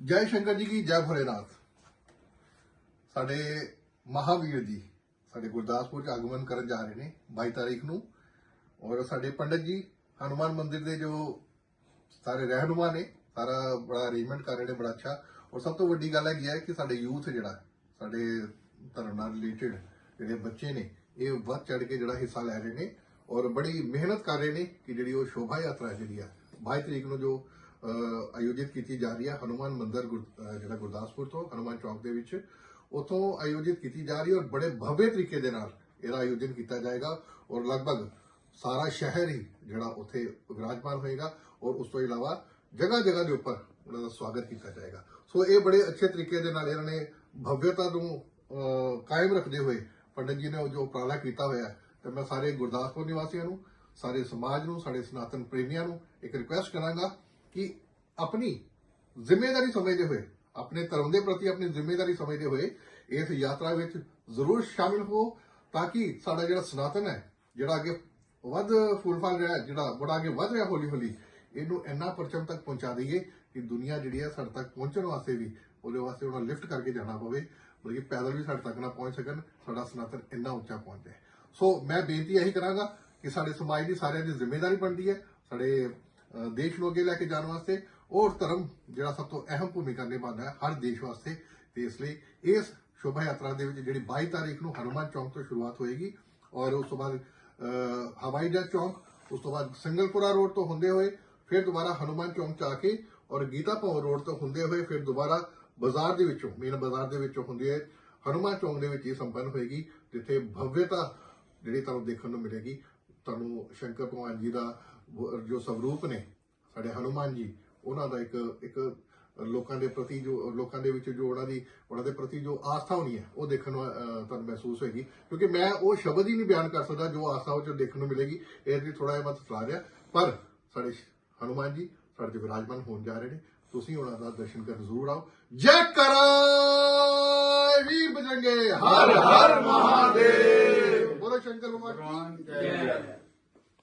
ਜੈ ਸ਼ੰਕਰ ਜੀ ਕੀ, ਜੈ ਭੋਲੇਨਾਥ ਸਾਡੇ ਮਹਾਵੀਰ ਜੀ, ਸਾਡੇ ਗੁਰਦਾਸਪੁਰ ਚ ਆਗਮਨ ਕਰਨ ਜਾ ਰਹੇ ਨੇ 22 ਤਾਰੀਖ ਨੂੰ। ਔਰ ਸਾਡੇ ਪੰਡਤ ਜੀ, ਹਨੂਮਾਨ ਮੰਦਿਰ ਦੇ ਜੋ ਸਾਰੇ ਰਹਿਨੁਮਾ ਨੇ, ਸਾਰਾ ਬੜਾ ਅਰੇਂਜਮੈਂਟ ਕਰ ਰਹੇ ਨੇ, ਬੜਾ ਅੱਛਾ। ਔਰ ਸਭ ਤੋਂ ਵੱਡੀ ਗੱਲ ਹੈਗੀ ਹੈ ਕਿ ਸਾਡੇ ਯੂਥ ਜਿਹੜਾ, ਸਾਡੇ ਧਰਮ ਨਾਲ ਰਿਲੇਟਡ ਜਿਹੜੇ ਬੱਚੇ ਨੇ, ਇਹ ਵੱਧ ਚੜ ਕੇ ਜਿਹੜਾ ਹਿੱਸਾ ਲੈ ਰਹੇ ਨੇ। ਔਰ ਬੜੀ ਮਿਹਨਤ ਕਰ ਰਹੇ ਨੇ ਕਿ ਜਿਹੜੀ ਉਹ ਸ਼ੋਭਾ ਯਾਤਰਾ ਜਿਹੜੀ ਆ 22 ਤਰੀਕ ਨੂੰ ਜੋ ਆਯੋਜਿਤ ਕੀਤੀ ਜਾ ਰਹੀ ਹੈ ਹਨੂਮਾਨ ਮੰਦਿਰ ਗੁਰ- ਜਿਹੜਾ ਗੁਰਦਾਸਪੁਰ ਤੋਂ ਹਨੂਮਾਨ ਚੌਕ ਦੇ ਵਿੱਚ। ਉਥੋਂ ਆਯੋਜਿਤ ਕੀਤੀ ਜਾ ਰਹੀ ਹੈ ਔਰ ਬੜੇ ਭव्य ਤਰੀਕੇ ਦੇ ਨਾਲ ਇਹਦਾ ਆਯੋਜਨ ਕੀਤਾ ਜਾਏਗਾ ਔਰ ਲਗਭਗ ਸਾਰਾ ਸ਼ਹਿਰ ਹੀ ਜਿਹੜਾ ਉੱਥੇ ਵਿਰਾਜਮਾਨ ਹੋਏਗਾ ਔਰ ਉਸ ਤੋਂ ਇਲਾਵਾ ਜਗ੍ਹਾ ਜਗ੍ਹਾ ਦੇ ਉੱਪਰ ਉਹਨਾਂ ਦਾ ਸਵਾਗਤ ਕੀਤਾ ਜਾਏਗਾ। ਸੋ ਇਹ ਬੜੇ ਅੱਛੇ ਤਰੀਕੇ ਦੇ ਨਾਲ ਇਹਨਾਂ ਨੇ ਭਵਯਤਾ ਨੂੰ ਕਾਇਮ ਰੱਖਦੇ ਹੋਏ ਪੰਡਤ ਜੀ ਨੇ ਉਹ ਜੋ ਉਪਰਾਲਾ ਕੀਤਾ ਹੋਇਆ ਹੈ, ਤੇ ਮੈਂ ਸਾਰੇ ਗੁਰਦਾਸਪੁਰ ਨਿਵਾਸੀਆਂ ਨੂੰ ਸਾਰੇ ਸਮਾਜ ਨੂੰ ਸਾਡੇ ਸਨਾਤਨ ਪ੍ਰੇਮੀਆਂ ਨੂੰ ਇੱਕ ਰਿਕੁਐਸਟ ਕਰਾਂਗਾ ਕਿ ਆਪਣੀ ਜ਼ਿੰਮੇਵਾਰੀ ਸਮਝਦੇ ਹੋਏ, ਆਪਣੇ ਧਰਮ ਦੇ ਪ੍ਰਤੀ ਆਪਣੀ ਜ਼ਿੰਮੇਵਾਰੀ ਸਮਝਦੇ ਹੋਏ ਇਸ ਯਾਤਰਾ ਵਿੱਚ ਜ਼ਰੂਰ ਸ਼ਾਮਿਲ ਹੋ ਤਾਂ ਕਿ ਸਾਡਾ ਜਿਹੜਾ ਸਨਾਤਨ ਹੈ, ਜਿਹੜਾ ਅੱਗੇ ਵੱਧ ਫੁੱਲ ਫਲ ਰਿਹਾ, ਜਿਹੜਾ ਬੜਾ ਅੱਗੇ ਵੱਧ ਰਿਹਾ ਹੌਲੀ ਹੌਲੀ ਇਹਨੂੰ ਇੰਨਾ ਪਰਚਮ ਤੱਕ ਪਹੁੰਚਾ ਦਈਏ ਕਿ ਦੁਨੀਆ ਜਿਹੜੀ ਹੈ ਸਾਡੇ ਤੱਕ ਪਹੁੰਚਣ ਵਾਸਤੇ ਵੀ, ਉਹਦੇ ਵਾਸਤੇ ਉਹਨਾਂ ਲਿਫਟ ਕਰਕੇ ਜਾਣਾ ਪਵੇ, ਬਲਕਿ ਪੈਦਲ ਵੀ ਸਾਡੇ ਤੱਕ ਨਾ ਪਹੁੰਚ ਸਕਣ, ਸਾਡਾ ਸਨਾਤਨ ਇੰਨਾ ਉੱਚਾ ਪਹੁੰਚ ਜਾਏ। ਸੋ ਮੈਂ ਬੇਨਤੀ ਇਹੀ ਕਰਾਂਗਾ ਕਿ ਸਾਡੇ ਸਮਾਜ ਦੀ ਸਾਰਿਆਂ ਦੀ ਜ਼ਿੰਮੇਵਾਰੀ ਬਣਦੀ ਹੈ, ਸਾਡੇ ਦੇਸ਼ ਨੂੰ ਅੱਗੇ ਲੈ ਕੇ ਜਾਣ ਵਾਸਤੇ ਔਰ ਧਰਮ ਜਿਹੜਾ ਸਭ ਤੋਂ ਅਹਿਮ ਭੂਮਿਕਾ ਨਿਭਾਉਂਦਾ ਹੈ ਹਰ ਦੇਸ਼ ਵਾਸਤੇ। ਤੇ ਇਸ ਲਈ ਇਸ ਸ਼ੋਭਾ ਯਾਤਰਾ ਦੇ ਵਿੱਚ ਜਿਹੜੀ 22 ਤਾਰੀਖ ਨੂੰ ਹਨੂਮਾਨ ਚੌਂਕ ਤੋਂ ਸ਼ੁਰੂਆਤ ਹੋਏਗੀ ਔਰ ਉਸ ਤੋਂ ਬਾਅਦ ਹਵਾਈ ਜਹਾਜ਼ ਚੌਂਕ, ਉਸ ਤੋਂ ਬਾਅਦ ਸਿੰਗਲਪੁਰਾ ਰੋਡ ਤੋਂ ਹੁੰਦੇ ਹੋਏ, ਫਿਰ ਦੁਬਾਰਾ ਹਨੂਮਾਨ ਚੌਂਕ ਚ ਆ ਕੇ ਔਰ ਗੀਤਾ ਭਵਨ ਰੋਡ ਤੋਂ ਹੁੰਦੇ ਹੋਏ, ਫਿਰ ਦੁਬਾਰਾ ਬਾਜ਼ਾਰ ਦੇ ਵਿੱਚੋਂ ਮੇਨ ਬਾਜ਼ਾਰ ਦੇ ਵਿੱਚੋਂ ਹੁੰਦੇ ਹੋਏ ਹਨੂਮਾਨ ਚੌਂਕ ਦੇ ਵਿੱਚ ਹੀ ਸੰਪੰਨ ਹੋਏਗੀ, ਜਿੱਥੇ ਭਵਯਤਾ ਜਿਹੜੀ ਤੁਹਾਨੂੰ ਦੇਖਣ ਨੂੰ ਮਿਲੇਗੀ। ਤੁਹਾਨੂੰ ਸ਼ੰਕਰ ਭਗਵਾਨ ਜੀ ਦਾ ਜੋ ਸਵਰੂਪ ਨੇ, ਸਾਡੇ ਹਨੂਮਾਨ ਜੀ, ਉਹਨਾਂ ਦਾ ਇੱਕ ਇੱਕ ਲੋਕਾਂ ਦੇ ਪ੍ਰਤੀ ਜੋ, ਲੋਕਾਂ ਦੇ ਵਿੱਚ ਜੋ ਉਹਨਾਂ ਦੀ, ਉਹਨਾਂ ਦੇ ਪ੍ਰਤੀ ਜੋ ਆਸਥਾ ਹੋਣੀ ਹੈ, ਉਹ ਦੇਖਣ ਨੂੰ ਤੁਹਾਨੂੰ ਮਹਿਸੂਸ ਹੋਏਗੀ। ਕਿਉਂਕਿ ਮੈਂ ਉਹ ਸ਼ਬਦ ਹੀ ਨਹੀਂ ਬਿਆਨ ਕਰ ਸਕਦਾ ਜੋ ਆਸਥਾ ਉਹ ਚ ਦੇਖਣ ਨੂੰ ਮਿਲੇਗੀ। ਇਹ ਲਈ ਥੋੜਾ ਜਿਹਾ ਮੈਂ ਫਲਾ ਰਿਹਾ ਪਰ ਸਾਡੇ ਹਨੂਮਾਨ ਜੀ, ਸਾਡੇ ਤੇ ਵਿਰਾਜਮਾਨ ਹੋਣ ਜਾ ਰਹੇ ਨੇ। ਤੁਸੀਂ ਉਹਨਾਂ ਦਾ ਦਰਸ਼ਨ ਕਰਨ ਜ਼ਰੂਰ ਆਓ। ਜੈ ਕਰਾ ਵੀਰ ਬਜਰੰਗੇ। ਹਰ ਹਰ ਮਹਾਦੇਵ। ਬੋਲੋ ਸ਼ੰਕਰ ਭਗਵਾਨ, ਜੈ।